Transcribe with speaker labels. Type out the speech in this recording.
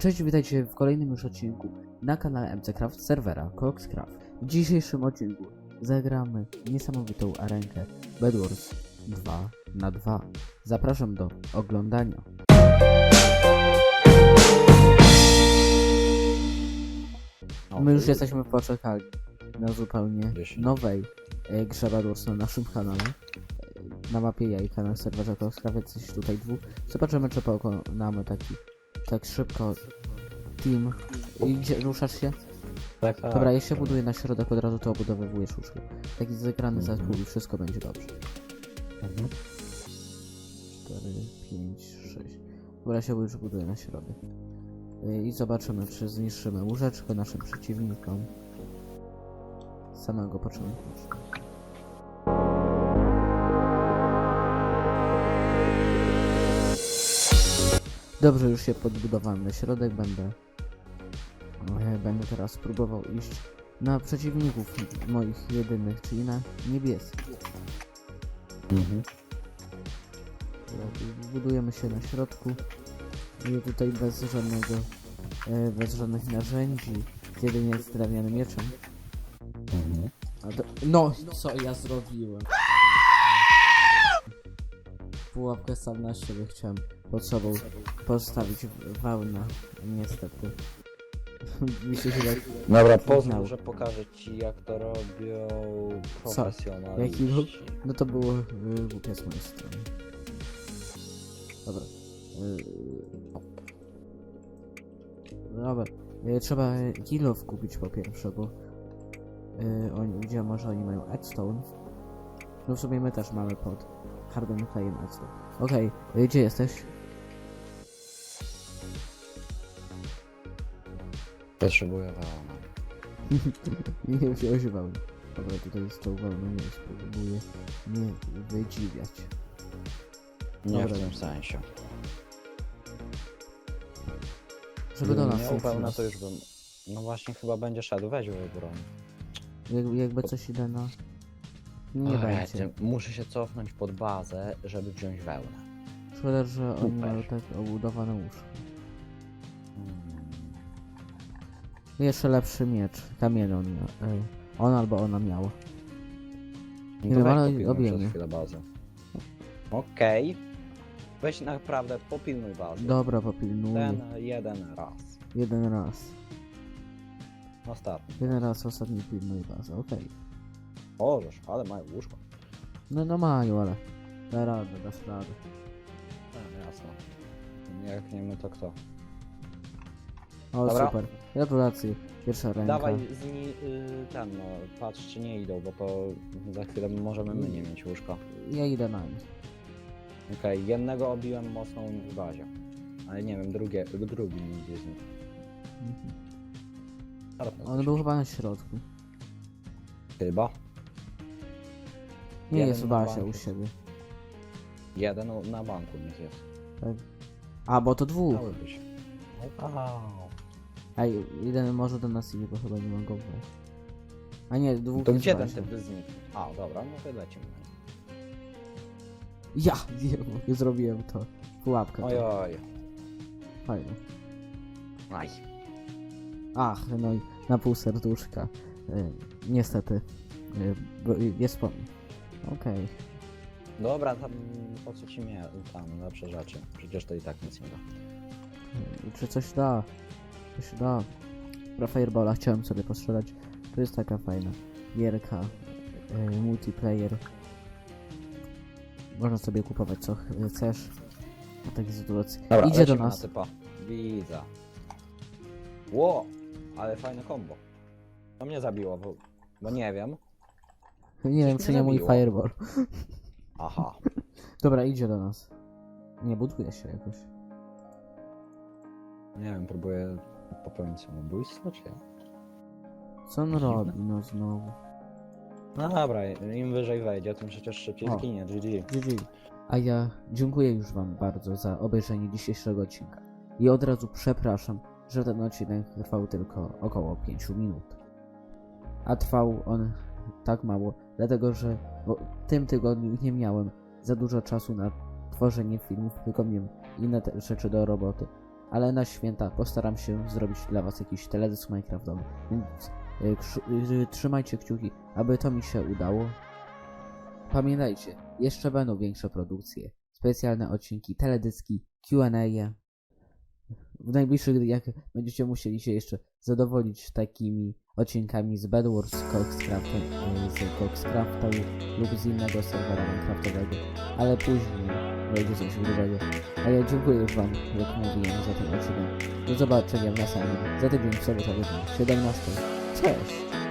Speaker 1: Cześć, witajcie w kolejnym już odcinku na kanale MCCraft serwera Coxcraft. W dzisiejszym odcinku zagramy niesamowitą arenkę Bedwars 2 na 2. Zapraszam do oglądania. My już jesteśmy poczekalni na zupełnie nowej e, grze Bedwars na naszym kanale. E, Na mapie jajka na serwerze Coxcraft, więc jest tutaj dwóch. Zobaczymy, czy pokonamy taki tak szybko team. I gdzie ruszasz się?
Speaker 2: Tak, tak.
Speaker 1: Dobra, ja się buduję na środek, od razu to obudowywujesz uszko. Taki zagrany
Speaker 2: Mhm.
Speaker 1: zespół i wszystko będzie dobrze.
Speaker 2: Mhm.
Speaker 1: 4, 5, 6. Dobra, ja się już buduję na środek. Y, I zobaczymy, czy zniszczymy łóżeczkę naszym przeciwnikom. Z samego początku. Dobrze, już się podbudowałem na środek, będę będę teraz próbował iść na przeciwników moich jedynych, czyli na niebieskich.
Speaker 2: Mhm.
Speaker 1: Budujemy się na środku i tutaj bez żadnego, e, bez żadnych narzędzi, jedynie z drewnianym mieczem.
Speaker 2: Mhm.
Speaker 1: No, co ja zrobiłem? Pułapkę sam na siebie chciałem pod sobą postawić wełnę, niestety. Mi się chyba...
Speaker 2: Dobra,
Speaker 1: Znał.
Speaker 2: pozwól, że pokażę ci jak to robią profesjonaliści.
Speaker 1: Jaki? No to było y, głupie z mojej strony. Dobra. Y, Dobra. Y, trzeba kilof kupić po pierwsze, bo y, oni, gdzie może oni mają Edstone. No w sumie my też mamy pod Harden Clayem Edstone. Okej, y, gdzie jesteś?
Speaker 2: Potrzebuję wełny.
Speaker 1: Nie wziąłeś wełny. Dobra, tutaj z tą wełną nie spróbuję nie wydziwiać.
Speaker 2: Nie
Speaker 1: Dobra.
Speaker 2: w tym sensie.
Speaker 1: Żeby do nas
Speaker 2: Nie
Speaker 1: nie
Speaker 2: wełna
Speaker 1: przyjść.
Speaker 2: to już bym... No właśnie chyba będzie szedł, weź broń.
Speaker 1: Jak, jakby coś idę na... Nie
Speaker 2: Oj,
Speaker 1: będzie.
Speaker 2: Muszę się cofnąć pod bazę, żeby wziąć wełnę.
Speaker 1: Szkoda, że oni
Speaker 2: Super.
Speaker 1: mają tak obudowane łóżko.
Speaker 2: Mm.
Speaker 1: Jeszcze lepszy miecz. Kamień on miał. Ej. On albo ona miała.
Speaker 2: No
Speaker 1: Nie
Speaker 2: weź
Speaker 1: ale
Speaker 2: popilnuj
Speaker 1: objemy.
Speaker 2: przez chwilę bazę. Okej. Weź naprawdę popilnuj bazę.
Speaker 1: Dobra, popilnuję.
Speaker 2: Ten jeden raz.
Speaker 1: Jeden raz.
Speaker 2: Ostatni.
Speaker 1: Jeden raz ostatni pilnuj bazę, okej.
Speaker 2: Możesz, ale mają łóżko.
Speaker 1: No, no mają, ale... Da radę, dasz radę.
Speaker 2: Tak, jasne. Jak nie my, to kto?
Speaker 1: O,
Speaker 2: Dobra.
Speaker 1: super. Gratulacje. Pierwsza ręka.
Speaker 2: Dawaj z ni, y, ten, no, patrz czy nie idą, bo to za chwilę możemy my nie mieć łóżka.
Speaker 1: Ja idę na nich.
Speaker 2: Okej, jednego obiłem mocno w bazie. Ale nie wiem, drugie, drugi nigdzie z nich.
Speaker 1: Mhm.
Speaker 2: Ale
Speaker 1: On był chyba na środku.
Speaker 2: Chyba.
Speaker 1: Nie
Speaker 2: Jeden
Speaker 1: jest
Speaker 2: na
Speaker 1: Basia
Speaker 2: banku.
Speaker 1: u siebie.
Speaker 2: Jeden na banku niech jest.
Speaker 1: Tak. A, bo to dwóch.
Speaker 2: Miały być. Wow.
Speaker 1: Ej, jeden może do nas idzie, bo chyba nie mogą wejść. A nie, dwóch
Speaker 2: To
Speaker 1: jest
Speaker 2: gdzie ten
Speaker 1: Basia.
Speaker 2: typ z nich? A, dobra, no to lecimy.
Speaker 1: Ja wiem, zrobiłem to. Pułapkę.
Speaker 2: Oj,
Speaker 1: to.
Speaker 2: oj.
Speaker 1: Fajnie.
Speaker 2: Aj.
Speaker 1: Ach, no i na pół serduszka. Y, niestety. Y, bo jest po mnie. Okej.
Speaker 2: Dobra, tam po co ci mnie tam lepsze rzeczy? Przecież to i tak nic nie da.
Speaker 1: Y, Czy coś da? Coś da. Pro Fireballa chciałem sobie postrzelać. To jest taka fajna gierka. y, multiplayer. Można sobie kupować co ch- chcesz. W takiej sytuacji.
Speaker 2: Dobra,
Speaker 1: Idzie do
Speaker 2: lecimy
Speaker 1: nas.
Speaker 2: Na typa. Widzę. Ło, ale fajne combo. To mnie zabiło, bo, bo nie wiem.
Speaker 1: Nie wiem, czy nie mój
Speaker 2: zabiło.
Speaker 1: Fireball.
Speaker 2: Aha.
Speaker 1: Dobra, idzie do nas. Nie buduje się jakoś.
Speaker 2: Nie wiem, próbuję popełnić samobójstwo, czy jak?
Speaker 1: Co on robi, no znowu.
Speaker 2: No dobra, im wyżej wejdzie, tym przecież szybciej
Speaker 1: O.
Speaker 2: zginie, GG.
Speaker 1: GG. A ja dziękuję już Wam bardzo za obejrzenie dzisiejszego odcinka. I od razu przepraszam, że ten odcinek trwał tylko około 5 minut. A trwał on tak mało, dlatego że w tym tygodniu nie miałem za dużo czasu na tworzenie filmów, tylko miałem inne rzeczy do roboty. ale na święta postaram się zrobić dla was jakiś teledysk Minecraftowy, więc y, y, trzymajcie kciuki, aby to mi się udało. Pamiętajcie, jeszcze będą większe produkcje, specjalne odcinki, teledyski, Q&A. W najbliższych dniach będziecie musieli się jeszcze zadowolić takimi odcinkami z Bedwars, y, z Coxcrafta lub z innego serwera Minecraftowego, ale później będzie coś grubego. A ja dziękuję wam, jak mówiłem, za ten odcinek. Do zobaczenia w następnym, za tydzień w sobotę o godzinie 17. Cześć!